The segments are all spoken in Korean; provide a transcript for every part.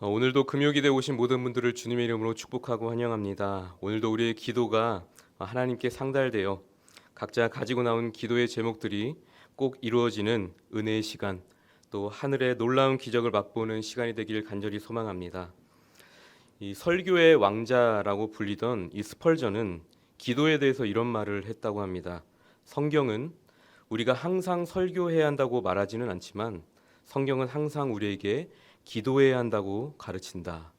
어, 오늘도 금요기대 오신 모든 분들을 주님의 이름으로 축복하고 환영합니다. 오늘도 우리의 기도가 하나님께 상달되어 각자 가지고 나온 기도의 제목들이 꼭 이루어지는 은혜의 시간, 또 하늘의 놀라운 기적을 맛보는 시간이 되길 간절히 소망합니다. 이 설교의 왕자라고 불리던 이 스펄전은 기도에 대해서 이런 말을 했다고 합니다. 성경은 우리가 항상 설교해야 한다고 말하지는 않지만 성경은 항상 우리에게 기도해야 한다고 가르친다.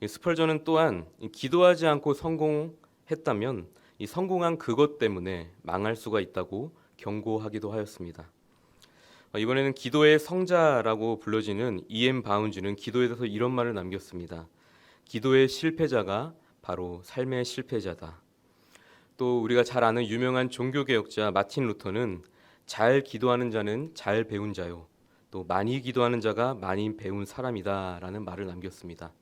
이 스펄전은 또한 이 기도하지 않고 성공했다면 이 성공한 그것 때문에 망할 수가 있다고 경고하기도 하였습니다. 어, 이번에는 기도의 성자라고 불려지는 E.M. 바운즈는 기도에 대해서 이런 말을 남겼습니다. 기도의 실패자가 바로 삶의 실패자다. 또 우리가 잘 아는 유명한 종교개혁자 마틴 루터는 잘 기도하는 자는 잘 배운 자요. 또 많이 기도하는 자가 많이 배운 사람이다라는 말을 남겼습니다.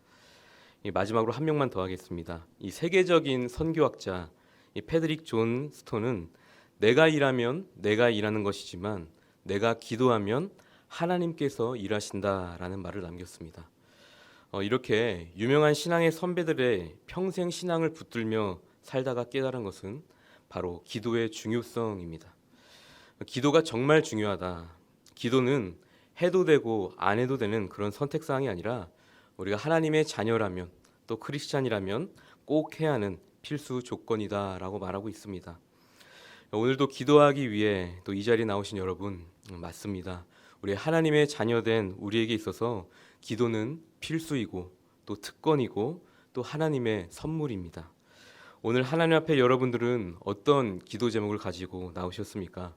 이 마지막으로 한 명만 더 하겠습니다. 이 세계적인 선교학자 이 패드릭 존 스톤은 내가 일하면 내가 일하는 것이지만 내가 기도하면 하나님께서 일하신다라는 말을 남겼습니다. 어, 이렇게 유명한 신앙의 선배들의 평생 신앙을 붙들며 살다가 깨달은 것은 바로 기도의 중요성입니다. 기도가 정말 중요하다. 기도는 해도 되고 안 해도 되는 그런 선택 사항이 아니라 우리가 하나님의 자녀라면 또 크리스찬이라면 꼭 해야 하는 필수 조건이다라고 말하고 있습니다. 오늘도 기도하기 위해 또 이 자리에 나오신 여러분 음, 맞습니다. 우리 하나님의 자녀된 우리에게 있어서 기도는 필수이고 또 특권이고 또 하나님의 선물입니다. 오늘 하나님 앞에 여러분들은 어떤 기도 제목을 가지고 나오셨습니까?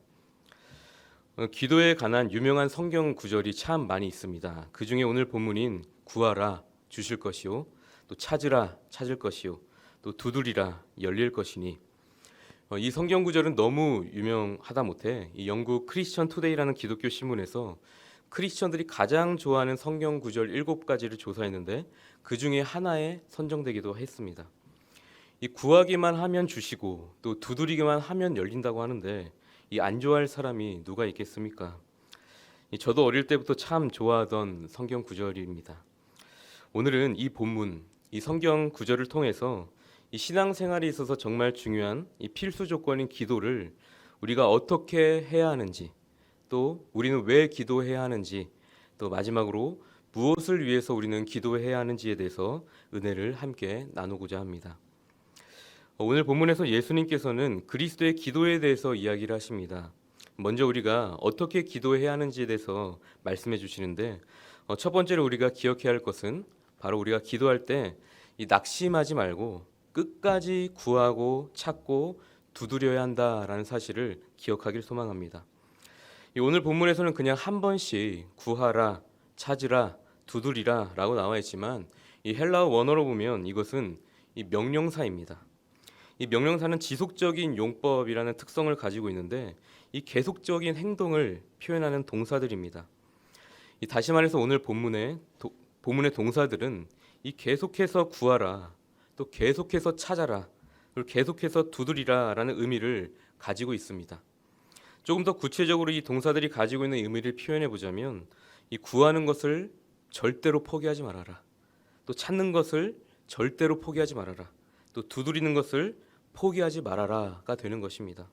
어, 기도에 관한 유명한 성경 구절이 참 많이 있습니다. 그 중에 오늘 본문인 구하라 주실 것이요, 또 찾으라 찾을 것이요, 또 두드리라 열릴 것이니 어, 이 성경 구절은 너무 유명하다 못해 이 영국 크리스천 투데이라는 기독교 신문에서 크리스천들이 가장 좋아하는 성경 구절 일곱 가지를 조사했는데 그 중에 하나에 선정되기도 했습니다. 이 구하기만 하면 주시고 또 두드리기만 하면 열린다고 하는데 이 안 좋아할 사람이 누가 있겠습니까? 이 저도 어릴 때부터 참 좋아하던 성경 구절입니다. 오늘은 이 본문, 이 성경 구절을 통해서 이 신앙생활에 있어서 정말 중요한 이 필수 조건인 기도를 우리가 어떻게 해야 하는지, 또 우리는 왜 기도해야 하는지, 또 마지막으로 무엇을 위해서 우리는 기도해야 하는지에 대해서 은혜를 함께 나누고자 합니다. 오늘 본문에서 예수님께서는 그리스도의 기도에 대해서 이야기를 하십니다. 먼저 우리가 어떻게 기도해야 하는지에 대해서 말씀해 주시는데 어, 첫 번째로 우리가 기억해야 할 것은 바로 우리가 기도할 때 이 낙심하지 말고 끝까지 구하고 찾고 두드려야 한다라는 사실을 기억하길 소망합니다. 이 오늘 본문에서는 그냥 한 번씩 구하라, 찾으라, 두드리라라고 나와 있지만 이 헬라어 원어로 보면 이것은 이 명령사입니다. 이 명령사는 지속적인 용법이라는 특성을 가지고 있는데 이 계속적인 행동을 표현하는 동사들입니다. 이 다시 말해서 오늘 본문의 도, 본문의 동사들은 이 계속해서 구하라, 또 계속해서 찾아라, 그리고 계속해서 두드리라라는 의미를 가지고 있습니다. 조금 더 구체적으로 이 동사들이 가지고 있는 의미를 표현해 보자면 이 구하는 것을 절대로 포기하지 말아라. 또 찾는 것을 절대로 포기하지 말아라. 또 두드리는 것을 포기하지 말아라가 되는 것입니다.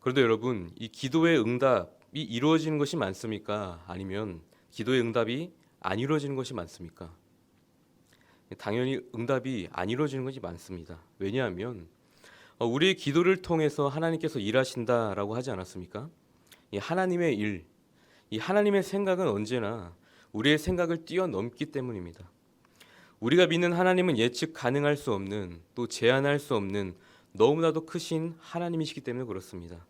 그런데 여러분, 이 기도의 응답이 이루어지는 것이 많습니까? 아니면 기도의 응답이 안 이루어지는 것이 많습니까? 당연히 응답이 안 이루어지는 것이 많습니다. 왜냐하면 어, 우리의 기도를 통해서 하나님께서 일하신다라고 하지 않았습니까? 이 하나님의 일, 이 하나님의 생각은 언제나 우리의 생각을 뛰어넘기 때문입니다. 우리가 믿는 하나님은 예측 가능할 수 없는 또 제한할 수 없는 너무나도 크신 하나님이시기 때문에 그렇습니다.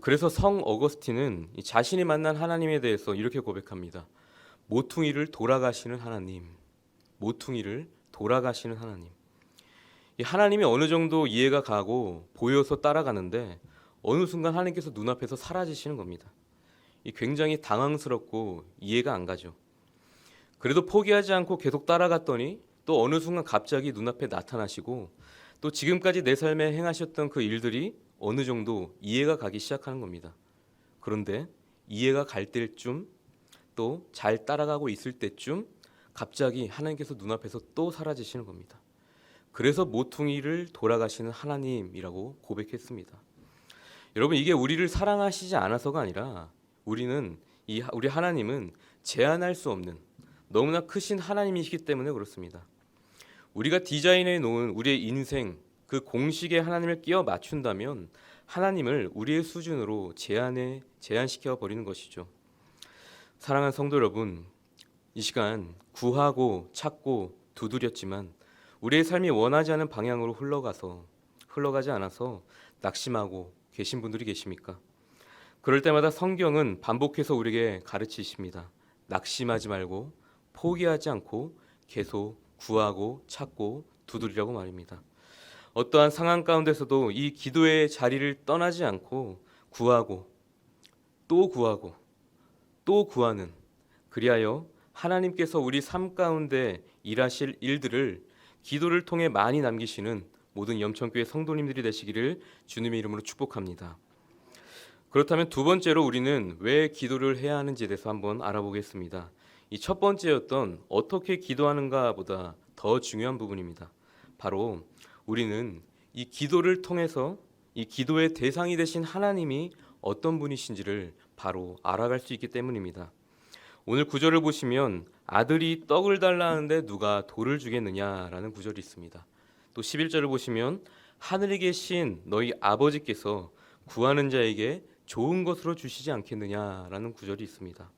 그래서 성 어거스틴은 자신이 만난 하나님에 대해서 이렇게 고백합니다. 모퉁이를 돌아가시는 하나님, 모퉁이를 돌아가시는 하나님. 이 하나님이 어느 정도 이해가 가고 보여서 따라가는데 어느 순간 하나님께서 눈앞에서 사라지시는 겁니다. 이 굉장히 당황스럽고 이해가 안 가죠. 그래도 포기하지 않고 계속 따라갔더니 또 어느 순간 갑자기 눈앞에 나타나시고 또 지금까지 내 삶에 행하셨던 그 일들이 어느 정도 이해가 가기 시작하는 겁니다. 그런데 이해가 갈 때쯤 또 잘 따라가고 있을 때쯤 갑자기 하나님께서 눈앞에서 또 사라지시는 겁니다. 그래서 모퉁이를 돌아가시는 하나님이라고 고백했습니다. 여러분 이게 우리를 사랑하시지 않아서가 아니라 우리는 이 하- 우리 하나님은 제한할 수 없는 너무나 크신 하나님이시기 때문에 그렇습니다. 우리가 디자인해 놓은 우리의 인생 그 공식에 하나님을 끼워 맞춘다면 하나님을 우리의 수준으로 제한해 제한시켜 버리는 것이죠. 사랑하는 성도 여러분, 이 시간 구하고 찾고 두드렸지만 우리의 삶이 원하지 않은 방향으로 흘러가서 흘러가지 않아서 낙심하고 계신 분들이 계십니까? 그럴 때마다 성경은 반복해서 우리에게 가르치십니다. 낙심하지 말고 포기하지 않고 계속 구하고 찾고 두드리라고 말입니다. 어떠한 상황 가운데서도 이 기도의 자리를 떠나지 않고 구하고 또 구하고 또 구하는 그리하여 하나님께서 우리 삶 가운데 일하실 일들을 기도를 통해 많이 남기시는 모든 염천교회 성도님들이 되시기를 주님의 이름으로 축복합니다. 그렇다면 두 번째로 우리는 왜 기도를 해야 하는지에 대해서 한번 알아보겠습니다. 이 첫 번째였던 어떻게 기도하는가보다 더 중요한 부분입니다. 바로 우리는 이 기도를 통해서 이 기도의 대상이 되신 하나님이 어떤 분이신지를 바로 알아갈 수 있기 때문입니다. 오늘 구절을 보시면 아들이 떡을 달라는데 누가 돌을 주겠느냐라는 구절이 있습니다. 또 11절을 보시면 하늘에 계신 너희 아버지께서 구하는 자에게 좋은 것으로 주시지 않겠느냐라는 구절이 있습니다.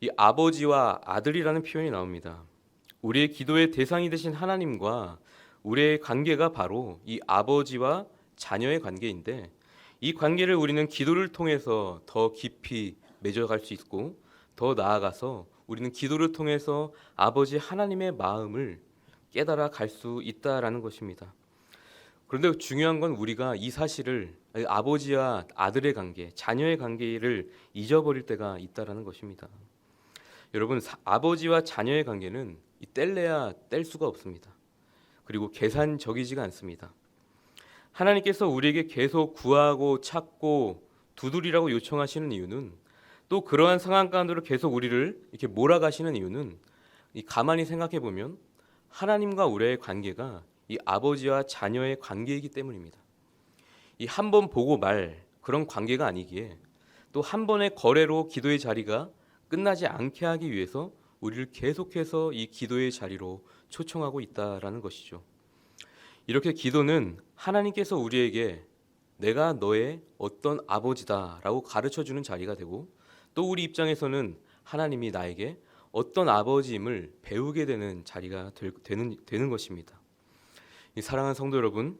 이 아버지와 아들이라는 표현이 나옵니다. 우리의 기도의 대상이 되신 하나님과 우리의 관계가 바로 이 아버지와 자녀의 관계인데 이 관계를 우리는 기도를 통해서 더 깊이 맺어갈 수 있고 더 나아가서 우리는 기도를 통해서 아버지 하나님의 마음을 깨달아 갈 수 있다라는 것입니다. 그런데 중요한 건 우리가 이 사실을 아버지와 아들의 관계, 자녀의 관계를 잊어버릴 때가 있다라는 것입니다. 여러분 사- 아버지와 자녀의 관계는 이 뗄래야 뗄 수가 없습니다. 그리고 계산적이지가 않습니다. 하나님께서 우리에게 계속 구하고 찾고 두드리라고 요청하시는 이유는 또 그러한 상황 가운데로 계속 우리를 이렇게 몰아가시는 이유는 이 가만히 생각해 보면 하나님과 우리의 관계가 이 아버지와 자녀의 관계이기 때문입니다. 이 한 번 보고 말 그런 관계가 아니기에 또 한 번의 거래로 기도의 자리가 끝나지 않게 하기 위해서 우리를 계속해서 이 기도의 자리로 초청하고 있다라는 것이죠. 이렇게 기도는 하나님께서 우리에게 내가 너의 어떤 아버지다라고 가르쳐 주는 자리가 되고 또 우리 입장에서는 하나님이 나에게 어떤 아버지임을 배우게 되는 자리가 될- 되는 되는 것입니다. 이 사랑하는 성도 여러분,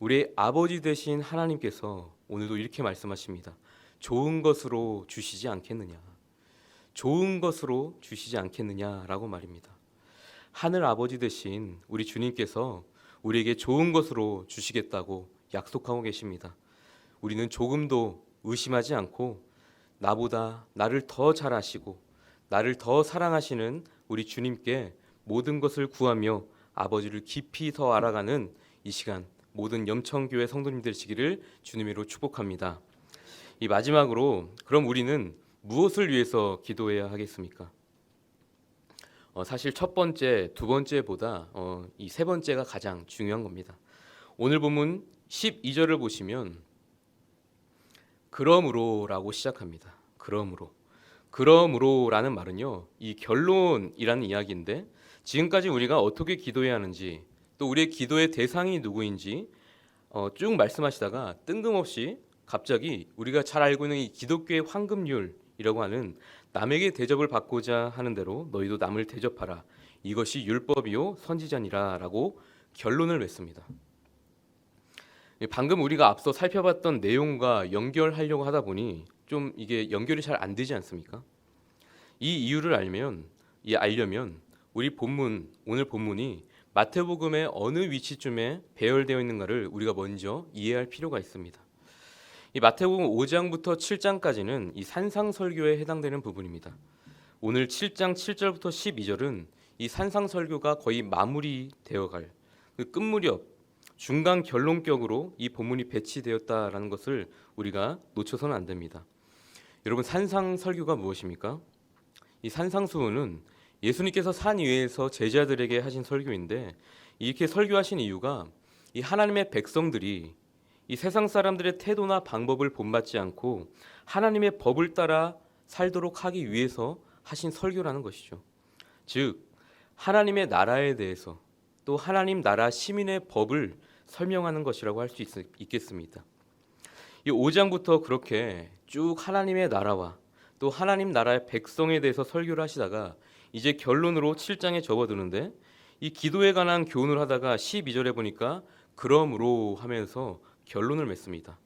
우리의 아버지 되신 하나님께서 오늘도 이렇게 말씀하십니다. 좋은 것으로 주시지 않겠느냐. 좋은 것으로 주시지 않겠느냐라고 말입니다. 하늘 아버지 되신 우리 주님께서 우리에게 좋은 것으로 주시겠다고 약속하고 계십니다. 우리는 조금도 의심하지 않고 나보다 나를 더 잘 아시고 나를 더 사랑하시는 우리 주님께 모든 것을 구하며 아버지를 깊이 더 알아가는 이 시간 모든 염청교회 성도님 되시기를 주님으로 축복합니다. 이 마지막으로 그럼 우리는 무엇을 위해서 기도해야 하겠습니까? 어, 사실 첫 번째, 두 번째보다 어, 이 세 번째가 가장 중요한 겁니다. 오늘 본문 12절을 보시면 그러므로라고 시작합니다. 그러므로. 그러므로라는 말은요. 이 결론이라는 이야기인데 지금까지 우리가 어떻게 기도해야 하는지 또 우리의 기도의 대상이 누구인지 어, 쭉 말씀하시다가 뜬금없이 갑자기 우리가 잘 알고 있는 이 기독교의 황금률 이라고 하는 남에게 대접을 받고자 하는 대로 너희도 남을 대접하라. 이것이 율법이요 선지자니라라고 결론을 맺습니다. 예, 방금 우리가 앞서 살펴봤던 내용과 연결하려고 하다 보니 좀 이게 연결이 잘 안 되지 않습니까? 이 이유를 알면 이 알려면 우리 본문 오늘 본문이 마태복음의 어느 위치쯤에 배열되어 있는가를 우리가 먼저 이해할 필요가 있습니다. 이 마태복음 5장부터 7장까지는 이 산상설교에 해당되는 부분입니다. 오늘 7장 7절부터 12절은 이 산상설교가 거의 마무리되어 갈 그 끝무렵 중간 결론격으로 이 본문이 배치되었다라는 것을 우리가 놓쳐서는 안 됩니다. 여러분 산상설교가 무엇입니까? 이 산상수훈은 예수님께서 산 위에서 제자들에게 하신 설교인데 이렇게 설교하신 이유가 이 하나님의 백성들이 이 세상 사람들의 태도나 방법을 본받지 않고 하나님의 법을 따라 살도록 하기 위해서 하신 설교라는 것이죠. 즉 하나님의 나라에 대해서 또 하나님 나라 시민의 법을 설명하는 것이라고 할 수 있겠습니다. 이 5장부터 그렇게 쭉 하나님의 나라와 또 하나님 나라의 백성에 대해서 설교를 하시다가 이제 결론으로 7장에 접어드는데 이 기도에 관한 교훈을 하다가 12절에 보니까 그러므로 하면서 결론을 맺습니다.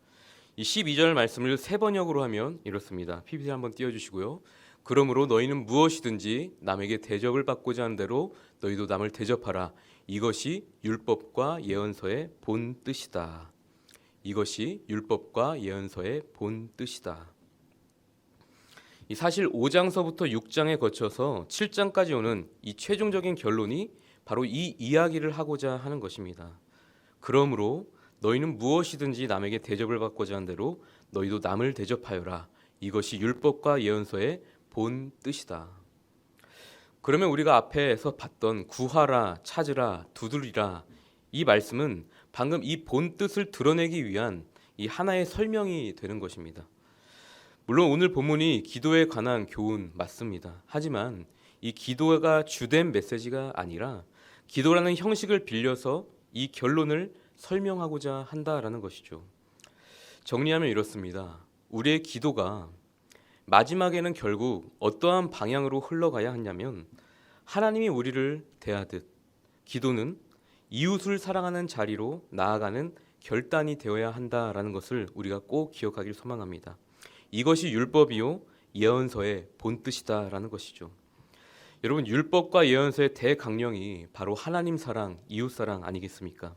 이 12절 말씀을 세 번역으로 하면 이렇습니다. PPT 한번 띄워 주시고요. 그러므로 너희는 무엇이든지 남에게 대접을 받고자 하는 대로 너희도 남을 대접하라. 이것이 율법과 예언서의 본 뜻이다. 이것이 율법과 예언서의 본 뜻이다. 이 사실 5장서부터 6장에 거쳐서 7장까지 오는 이 최종적인 결론이 바로 이 이야기를 하고자 하는 것입니다. 그러므로 너희는 무엇이든지 남에게 대접을 받고자 한 대로 너희도 남을 대접하여라. 이것이 율법과 예언서의 본 뜻이다. 그러면 우리가 앞에서 봤던 구하라, 찾으라, 두드리라 이 말씀은 방금 이 본 뜻을 드러내기 위한 이 하나의 설명이 되는 것입니다. 물론 오늘 본문이 기도에 관한 교훈 맞습니다. 하지만 이 기도가 주된 메시지가 아니라 기도라는 형식을 빌려서 이 결론을 설명하고자 한다라는 것이죠. 정리하면 이렇습니다. 우리의 기도가 마지막에는 결국 어떠한 방향으로 흘러가야 하냐면 하나님이 우리를 대하듯 기도는 이웃을 사랑하는 자리로 나아가는 결단이 되어야 한다라는 것을 우리가 꼭 기억하길 소망합니다. 이것이 율법이요 예언서의 본 뜻이다라는 것이죠. 여러분 율법과 예언서의 대강령이 바로 하나님 사랑, 이웃 사랑 아니겠습니까?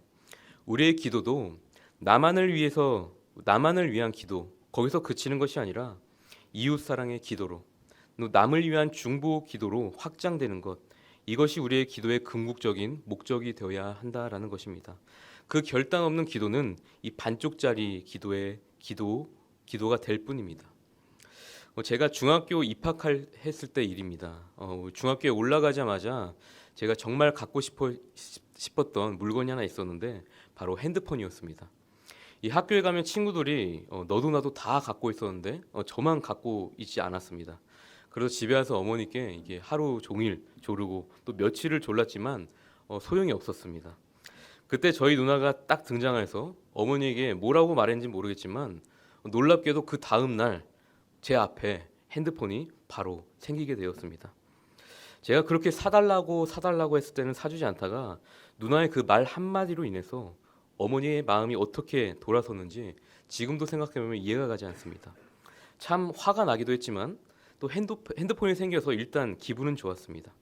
우리의 기도도 나만을 위해서 나만을 위한 기도 거기서 그치는 것이 아니라 이웃 사랑의 기도로 남을 위한 중보 기도로 확장되는 것 이것이 우리의 기도의 궁극적인 목적이 되어야 한다라는 것입니다. 그 결단 없는 기도는 이 반쪽짜리 기도의 기도 기도가 될 뿐입니다. 어, 제가 중학교 입학할 했을 때 일입니다. 어, 중학교에 올라가자마자 제가 정말 갖고 싶어 싶었던 물건이 하나 있었는데 바로 핸드폰이었습니다. 이 학교에 가면 친구들이 어, 너도 나도 다 갖고 있었는데 어, 저만 갖고 있지 않았습니다. 그래서 집에 와서 어머니께 이게 하루 종일 조르고 또 며칠을 졸랐지만 어, 소용이 없었습니다. 그때 저희 누나가 딱 등장해서 어머니에게 뭐라고 말했는지 모르겠지만 놀랍게도 그 다음 날 제 앞에 핸드폰이 바로 생기게 되었습니다. 제가 그렇게 사달라고 사달라고 했을 때는 사주지 않다가 누나의 그 말 한마디로 인해서 어머니의 마음이 어떻게 돌아섰는지 지금도 생각해보면 이해가 가지 않습니다. 참 화가 나기도 했지만 또 핸드폰 이 생겨서 일단 기분은 좋았습니다.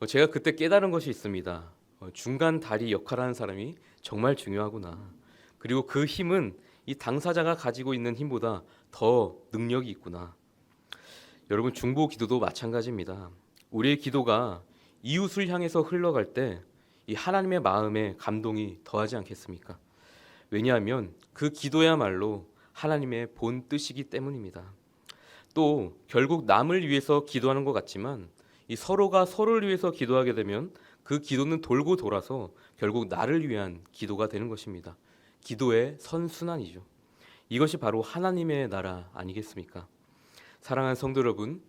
어, 제가 그때 깨달은 것이 있습니다. 어, 중간 다리 역할하는 사람이 정말 중요하구나. 그리고 그 힘은 이 당사자가 가지고 있는 힘보다 더 능력이 있구나. 여러분 중보 기도도 마찬가지입니다. 우리의 기도가 이웃을 향해서 흘러갈 때 이 하나님의 마음에 감동이 더하지 않겠습니까? 왜냐하면 그 기도야말로 하나님의 본 뜻이기 때문입니다. 또 결국 남을 위해서 기도하는 것 같지만 이 서로가 서로를 위해서 기도하게 되면 그 기도는 돌고 돌아서 결국 나를 위한 기도가 되는 것입니다. 기도의 선순환이죠. 이것이 바로 하나님의 나라 아니겠습니까? 사랑하는 성도 여러분,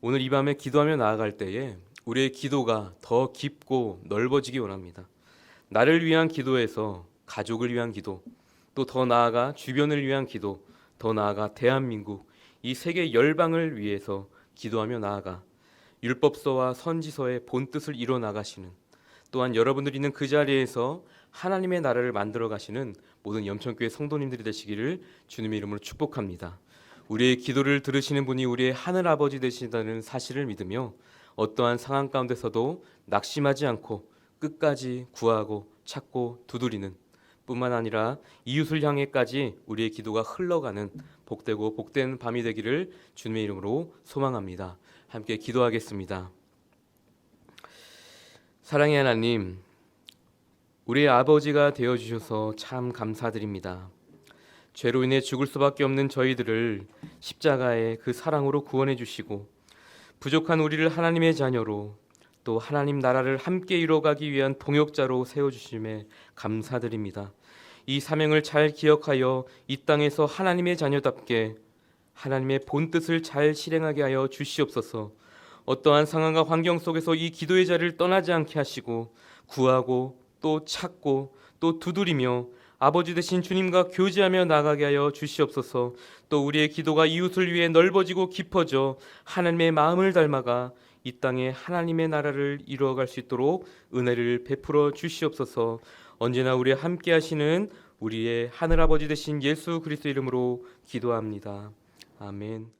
오늘 이 밤에 기도하며 나아갈 때에 우리의 기도가 더 깊고 넓어지기 원합니다. 나를 위한 기도에서 가족을 위한 기도, 또 더 나아가 주변을 위한 기도, 더 나아가 대한민국 이 세계 열방을 위해서 기도하며 나아가 율법서와 선지서의 본 뜻을 이뤄 나가시는 또한 여러분들이 있는 그 자리에서 하나님의 나라를 만들어 가시는 모든 염천교회 성도님들이 되시기를 주님의 이름으로 축복합니다. 우리의 기도를 들으시는 분이 우리의 하늘 아버지 되신다는 사실을 믿으며 어떠한 상황 가운데서도 낙심하지 않고 끝까지 구하고 찾고 두드리는 뿐만 아니라 이웃을 향해까지 우리의 기도가 흘러가는 복되고 복된 밤이 되기를 주님의 이름으로 소망합니다. 함께 기도하겠습니다. 사랑의 하나님, 우리의 아버지가 되어 주셔서 참 감사드립니다. 죄로 인해 죽을 수밖에 없는 저희들을 십자가의 그 사랑으로 구원해 주시고 부족한 우리를 하나님의 자녀로 또 하나님 나라를 함께 이루어가기 위한 동역자로 세워주심에 감사드립니다. 이 사명을 잘 기억하여 이 땅에서 하나님의 자녀답게 하나님의 본 뜻을 잘 실행하게 하여 주시옵소서. 어떠한 상황과 환경 속에서 이 기도의 자리를 떠나지 않게 하시고 구하고 또 찾고 또 두드리며 아버지 되신 주님과 교제하며 나가게 하여 주시옵소서. 또 우리의 기도가 이웃을 위해 넓어지고 깊어져 하나님의 마음을 닮아가 이 땅에 하나님의 나라를 이루어갈 수 있도록 은혜를 베풀어 주시옵소서. 언제나 우리 함께 하시는 우리의 하늘 아버지 되신 예수 그리스도 이름으로 기도합니다. 아멘.